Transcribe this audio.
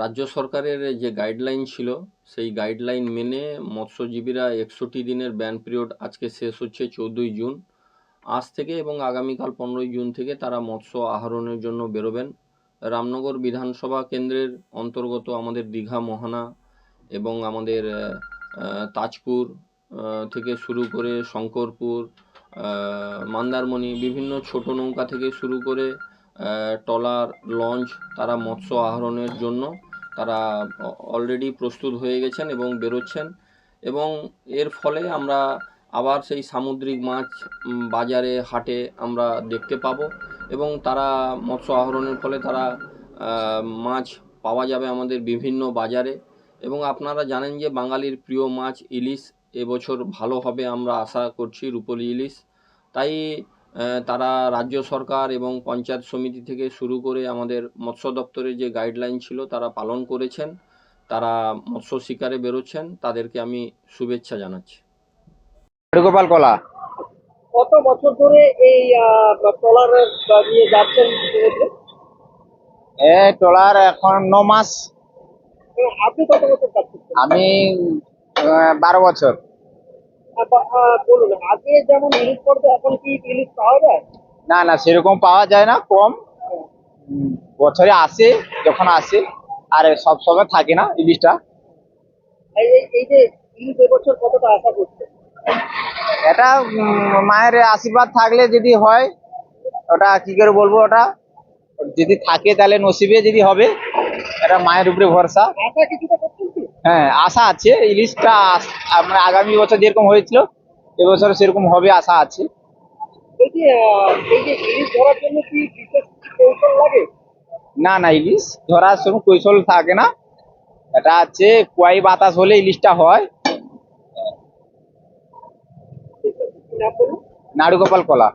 রাজ্য সরকারের যে গাইডলাইন ছিল, সেই গাইডলাইন মেনে মৎস্যজীবীরা একষট্টি দিনের ব্যান পিরিয়ড আজকে শেষ হচ্ছে চৌদ্দই জুন। আজ থেকে এবং আগামীকাল পনেরোই জুন থেকে তারা মৎস্য আহরণের জন্য বেরোবেন। রামনগর বিধানসভা কেন্দ্রের অন্তর্গত আমাদের দীঘা, মোহনা এবং আমাদের তাজপুর থেকে শুরু করে শঙ্করপুর মন্দারমণি, বিভিন্ন ছোট নৌকা থেকে শুরু করে আহ, ট্রলার লঞ্চ তারা মৎস্য আহরণের জন্য তারা অলরেডি প্রস্তুত হয়ে গেছেন এবং বেরোচ্ছেন। এবং এর ফলে আমরা আবার সেই সামুদ্রিক মাছ বাজারে হাটে আমরা দেখতে পাবো এবং তারা মৎস্য আহরণের ফলে তারা মাছ পাওয়া যাবে আমাদের বিভিন্ন বাজারে। এবং আপনারা জানেন যে বাঙালির প্রিয় মাছ ইলিশ এবছর ভালো হবে আমরা আশা করছি রূপলি ইলিশ। তাই তারা রাজ্য সরকার এবং পঞ্চায়েত সমিতি থেকে শুরু করে আমাদের মৎস্য দপ্তরের যে গাইডলাইন ছিল তারা পালন করেছেন। তারা মৎস্য শিকারে বেরোচ্ছেন। তাদেরকে আমি শুভেচ্ছা জানাচ্ছি। গোপাল কলা। কত বছর ধরে এই ট্রলার নিয়ে যাচ্ছেন এ ট্রলার এখন ন মাস। আপনি কত বছর আমি বারো বছর। বলুন আগে যেমন ইলিশ পড়তো এখন কি ইলিশ পাওয়া যায়? না না সেরকম পাওয়া যায় না কম। বছরে আসে যখন আসে আর সব সময় থাকে না ইলিশটা এই এই- এই যে ইলিশ এবছর কতটা আশা করছে? এটা মায়ের আশীর্বাদ থাকলে যদি হয় ওটা কি করে বলব ওটা? যদি থাকে তাহলে নসিবে যদি হবে এটা মায়ের উপরে ভরসা। আশা কিছুটা হ্যাঁ আশা আছে ইলিশটা আমরা আগামী বছর যেরকম হয়েছিল এবছর সেরকম হবে আশা আছে। না না ইলিশ ধরার সময় কৌশল থাকে না। এটা হচ্ছে কুয়াই বাতাস হলে ইলিশটা হয়। নাড়ুগোপাল কলা।